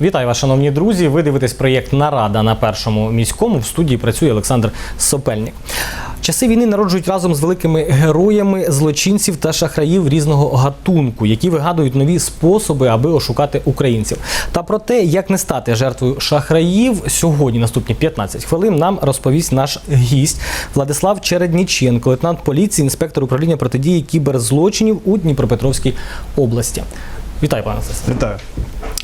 Вітаю вас, шановні друзі. Ви дивитесь проєкт Нарада на першому міському. В студії працює Олександр Сопельник. Часи війни народжують разом з великими героями злочинців та шахраїв різного гатунку, які вигадують нові способи, аби ошукати українців. Та про те, як не стати жертвою шахраїв, сьогодні наступні 15 хвилин нам розповість наш гість Владислав Чередніченко, лейтенант поліції, інспектор управління протидії кіберзлочинів у Дніпропетровській області. Вітаю, пане Владиславе. Вітаю.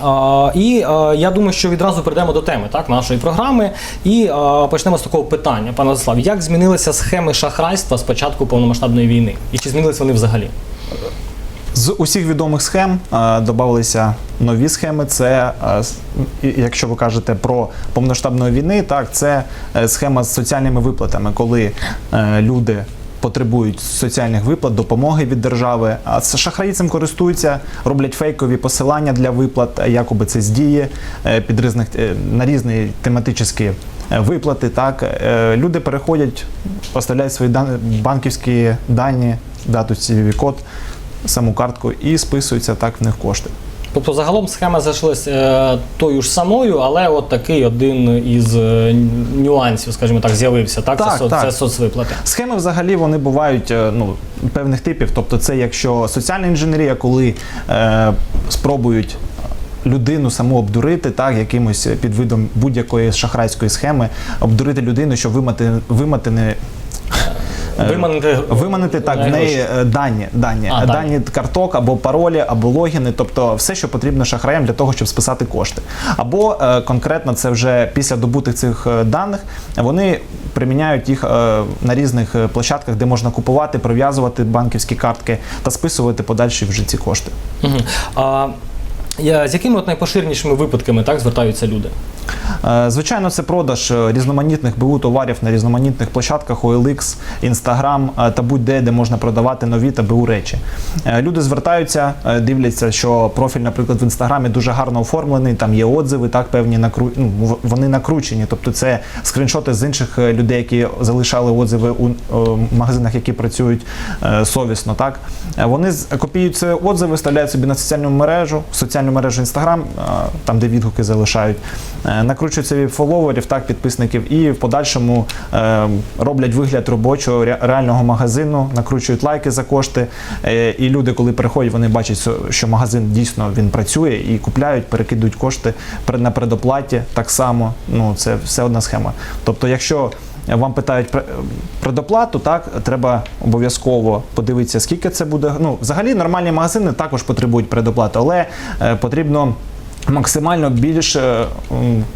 А, і а, я думаю, що відразу перейдемо до теми так, нашої програми і а, почнемо з такого питання. Пане Владислав, як змінилися схеми шахрайства з початку повномасштабної війни? І чи змінились вони взагалі? З усіх відомих схем додавалися нові схеми. Це, якщо ви кажете про повноштабної війни, так це е, схема з соціальними виплатами, коли е, люди. Потребують соціальних виплат, допомоги від держави. А шахраї цим користуються, роблять фейкові посилання для виплат, якоби це з дії е, під різних е, на різні тематичні е, виплати. Так люди переходять, поставляють свої дан- банківські дані, дату cvv код саму картку і списуються так в них кошти. Тобто, загалом схема зайшлась е, тою ж самою, але от такий один із е, нюансів, скажімо так, з'явився. Так, Так, це, так. це соцвиплати. Схеми взагалі вони бувають е, ну, певних типів. Тобто, це якщо соціальна інженерія, коли е, спробують людину саму обдурити, так, якимось під видом будь-якої шахрайської схеми, обдурити людину, щоб вимати, вимати не. Е, Виманити, Виманити так в неї е, дані, дані, А, дані, дані. карток або паролі, або логіни, тобто все, що потрібно шахраям для того, щоб списати кошти. Або е, конкретно це вже після добутих цих даних вони приміняють їх на різних площадках, де можна купувати, прив'язувати банківські картки та списувати подальші вже ці кошти. Мгм. А, я, з якими от найпоширенішими випадками так звертаються люди? Е, Звичайно, це продаж е, різноманітних БУ товарів на різноманітних площадках OLX, Instagram е, та будь-де, де можна продавати нові та БУ речі. Люди звертаються, дивляться, що профіль, наприклад, в інстаграмі дуже гарно оформлений, там є отзиви, так певні накру... ну, вони накручені. Тобто це скріншоти з інших людей, які залишали отзиви у магазинах, які працюють совісно. Так вони копіюють ці отзиви, вставляють собі на соціальну мережу, соціальну мережу Instagram, там де відгуки залишають. Е, Накручують собі фоловерів, так, підписників, і в подальшому е, роблять вигляд робочого реального магазину, накручують лайки за кошти. Е, і люди, коли приходять, вони бачать, що- магазин дійсно він працює і купляють, перекидують кошти на предоплаті. Так само. Ну, це все одна схема. Тобто, якщо вам питають предоплату, так треба обов'язково подивитися, скільки це буде. Ну, взагалі нормальні магазини також потребують предоплати, але е, потрібно. Максимально більше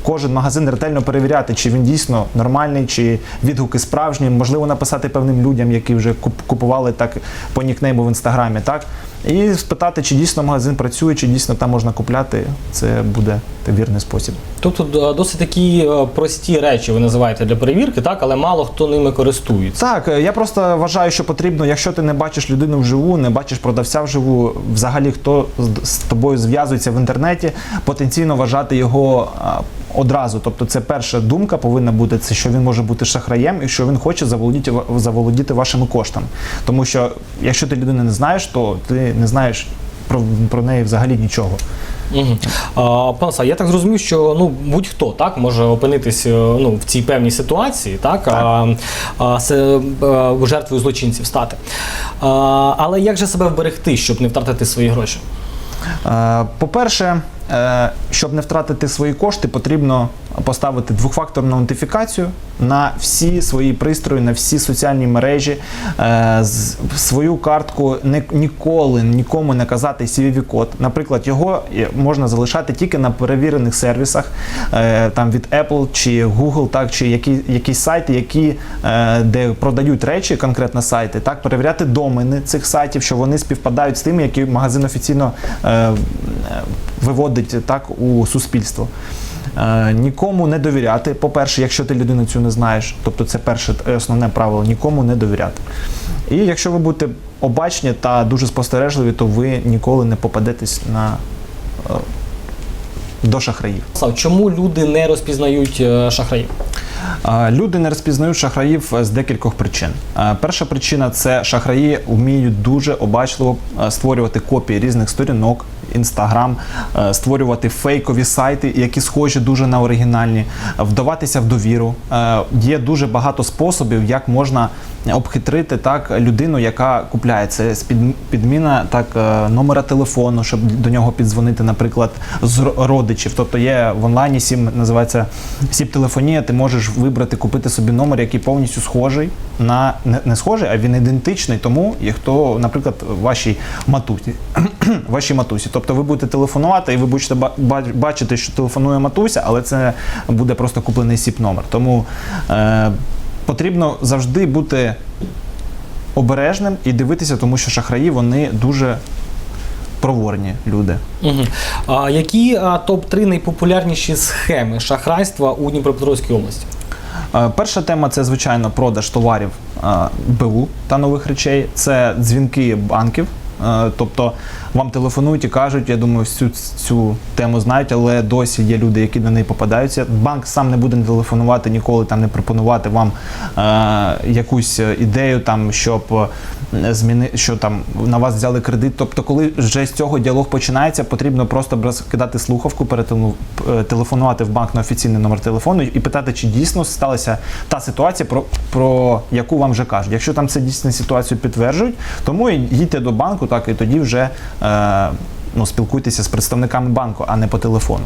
кожен магазин ретельно перевіряти, чи він дійсно нормальний, чи відгуки справжні. Можливо, написати певним людям, які вже куп- купували так по нікнейму в інстаграмі, так і спитати, чи дійсно магазин працює, чи дійсно там можна купляти. Це буде вірний спосіб. Тобто досить такі е, прості речі ви називаєте для перевірки, так, але мало хто ними користується. Так, е, я просто вважаю, що потрібно, якщо ти не бачиш людину вживу, не бачиш продавця вживу, взагалі хто з- тобою зв'язується в інтернеті, потенційно вважати його одразу. Тобто, це перша думка повинна бути, це що він може бути шахраєм і що він хоче заволодіти, заволодіти вашими коштами. Тому що якщо ти людину не знаєш, то ти не знаєш про, про неї взагалі нічого. Угу. А, я так зрозумів, що ну будь-хто так може опинитись е, ну, в цій певній ситуації, так, А, а, це, е, жертвою злочинців стати. А, але як же себе вберегти, щоб не втратити свої гроші? Е, По-перше, щоб не втратити свої кошти, потрібно поставити двохфакторну аутентифікацію на всі свої пристрої, на всі соціальні мережі. Е, Свою картку ніколи нікому не казати CVV-код. Наприклад, його е, можна залишати тільки на перевірених сервісах, е, там від Apple чи Google, так, чи які, якісь сайти, які, е, де продають речі, конкретно сайти, так, перевіряти домени цих сайтів, що вони співпадають з тими, які магазин офіційно е, виводить так у суспільство. Е, Нікому не довіряти. По-перше, якщо ти людину цю не знаєш, тобто це перше е, основне правило нікому не довіряти. І якщо ви будете обачні та дуже спостережливі, то ви ніколи не попадетесь на е, до шахраїв. Чому люди не розпізнають шахраїв? Люди не розпізнають шахраїв з декількох причин. Перша причина це шахраї вміють дуже обачливо створювати копії різних сторінок, Інстаграм, е, створювати фейкові сайти, які схожі дуже на оригінальні, вдаватися в довіру. Е, Є дуже багато способів, як можна обхитрити так людину, яка купляє це підміна так е, номера телефону, щоб до нього піддзвонити, наприклад, з родичів. Тобто є в онлайні сім називається сіп-телефонія. Ти можеш вибрати, купити собі номер, який повністю схожий на не, схожий, а він ідентичний тому, і хто, наприклад, вашій матусі. вашій матусі. Тобто ви будете телефонувати, і ви будете ба- ба- бачити, що телефонує матуся, але це буде просто куплений сіп номер. Тому е, потрібно завжди бути обережним і дивитися, тому що шахраї вони дуже проворні люди. Угу. А, які а, топ-3 найпопулярніші схеми шахрайства у Дніпропетровській області? Е, Перша тема це звичайно продаж товарів е, БУ та нових речей. Це дзвінки банків. Е, Тобто вам телефонують і кажуть, я думаю, всю цю тему знають, але досі є люди, які на неї попадаються. Банк сам не буде телефонувати ніколи, там не пропонувати вам е, якусь ідею, там щоб е, зміни, що там на вас взяли кредит. Тобто, коли вже з цього діалог починається, потрібно просто кидати слухавку, е, телефонувати в банк на офіційний номер телефону і питати, чи дійсно сталася та ситуація, про, про яку вам вже кажуть. Якщо там це дійсно ситуацію підтверджують, тому їдьте до банку, так і тоді вже е, ну, спілкуйтеся з представниками банку, а не по телефону.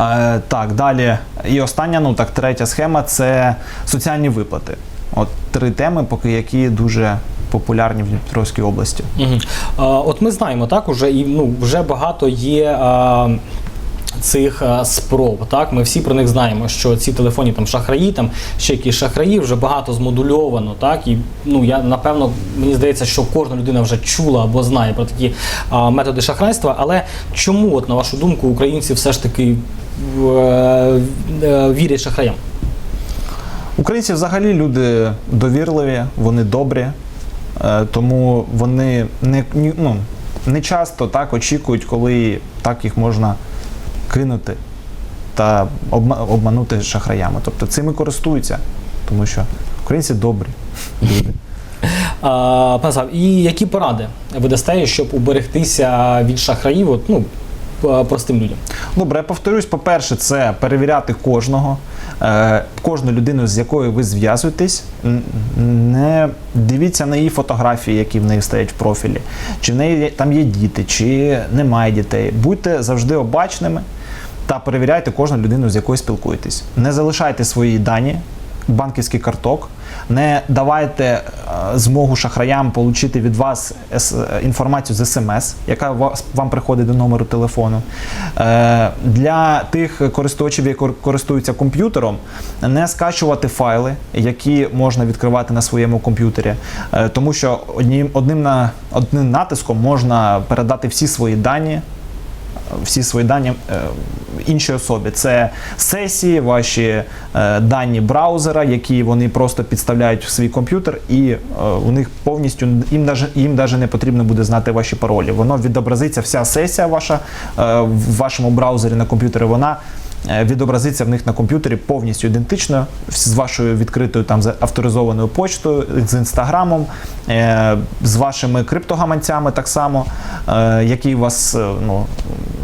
Е, так, далі. І остання, ну так, третя схема це соціальні виплати. От три теми, поки які дуже популярні в Дніпропетровській області. Угу. От ми знаємо, так, уже, і, ну, вже багато є. А... Цих спроб, так ми всі про них знаємо, що ці телефонні там шахраї, там ще якісь шахраї, вже багато змодульовано, так і ну я напевно мені здається, що кожна людина вже чула або знає про такі а, методи шахрайства. Але чому, от на вашу думку, українці все ж таки е, е, вірять шахраям? Українці взагалі люди довірливі, вони добрі, е, тому вони не, ну, не часто так очікують, коли так їх можна кинути та обманути шахраями. Тобто цим і користуються, тому що українці добрі люди. Пане і які поради ви дасте, щоб уберегтися від шахраїв, от, ну, простим людям? Добре, я повторюсь, по-перше, це перевіряти кожного, е, кожну людину, з якою ви зв'язуєтесь. Не дивіться на її фотографії, які в неї стоять в профілі, чи в неї там є діти, чи немає дітей. Будьте завжди обачними та перевіряйте кожну людину, з якою спілкуєтесь. Не залишайте свої дані. Банківський карток, не давайте е, змогу шахраям отримати від вас е, інформацію з смс, яка вам приходить до номеру телефону. Е, Для тих користувачів, які користуються комп'ютером, не скачувати файли, які можна відкривати на своєму комп'ютері, тому що одним, одним натиском можна передати всі свої дані всі свої дані е, іншій особі. Це сесії, ваші е, дані браузера, які вони просто підставляють в свій комп'ютер, і е, у них повністю їм їм навіть не потрібно буде знати ваші паролі. Воно відобразиться, вся сесія ваша в вашому браузері на комп'ютері. Вона відобразиться в них на комп'ютері повністю ідентично з вашою відкритою там авторизованою почтою, з інстаграмом, е, з вашими криптогаманцями так само, е, які у вас е, ну,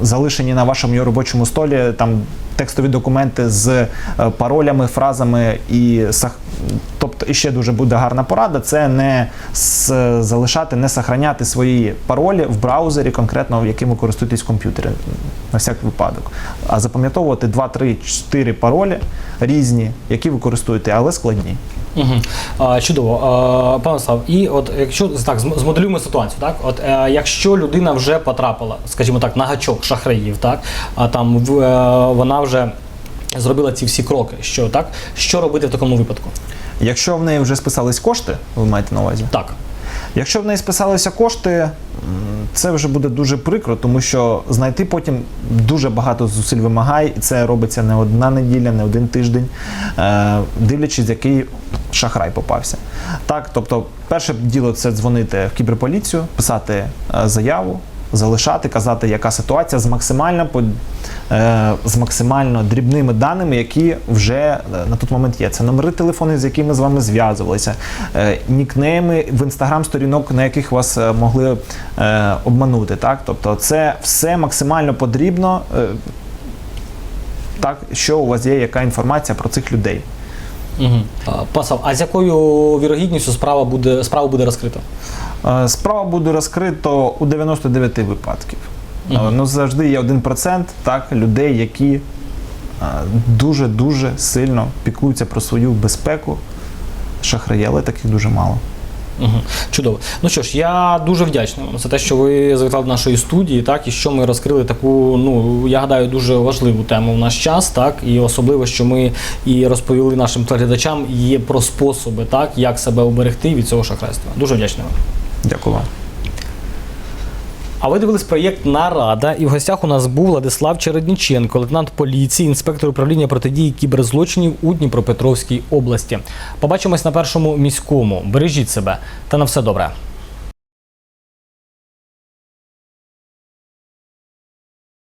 залишені на вашому робочому столі, там текстові документи з е, паролями, фразами і. Тобто, і ще дуже буде гарна порада: це не залишати, не сохраняти свої паролі в браузері, конкретно яким ви користуєтесь в на всяк випадок. А запам'ятовувати 2, 3, 4 паролі різні, які ви користуєте, але складні. Угу. А, чудово. А, пане Слав, і от якщо так, зм- змоделюємо ситуацію, так? От е, якщо людина вже потрапила, скажімо так, на гачок шахраїв, так, а там в, е, вона вже зробила ці всі кроки, що так, що робити в такому випадку? Якщо в неї вже списались кошти, ви маєте на увазі? Так. Якщо в неї списалися кошти, це вже буде дуже прикро, тому що знайти потім дуже багато зусиль вимагає, і це робиться не одна неділя, не один тиждень, е, дивлячись, який шахрай попався. Так, тобто, перше діло це дзвонити в кіберполіцію, писати е, заяву. Залишати, казати, яка ситуація з максимально е, з максимально дрібними даними, які вже е, на той момент є. Це номери телефону, з якими з вами зв'язувалися, е, нікнейми в інстаграм сторінок, на яких вас могли обманути. Так? Тобто, це все максимально потрібно. е, Так, що у вас є, яка інформація про цих людей? Угу. Пасав, а з якою вірогідністю справа буде справа буде розкрита? Е, Справа буде розкрито у 99 випадків. Е, Мгм. Ну, завжди є 1% так, людей, які е, дуже-дуже сильно піклуються про свою безпеку. Шахраї, але таких дуже мало. Угу. Чудово. Ну що ж, я дуже вдячний вам за те, що ви завітали до нашої студії, так і що ми розкрили таку, ну я гадаю, дуже важливу тему в наш час, так і особливо, що ми і розповіли нашим телеглядачам є про способи, так як себе оберегти від цього шахрайства. Дуже вдячний вам. Дякую вам. А ви дивились проєкт Нарада, і в гостях у нас був Владислав Чередніченко, лейтенант поліції, інспектор управління протидії кіберзлочинів у Дніпропетровській області. Побачимось на першому міському. Бережіть себе та на все добре.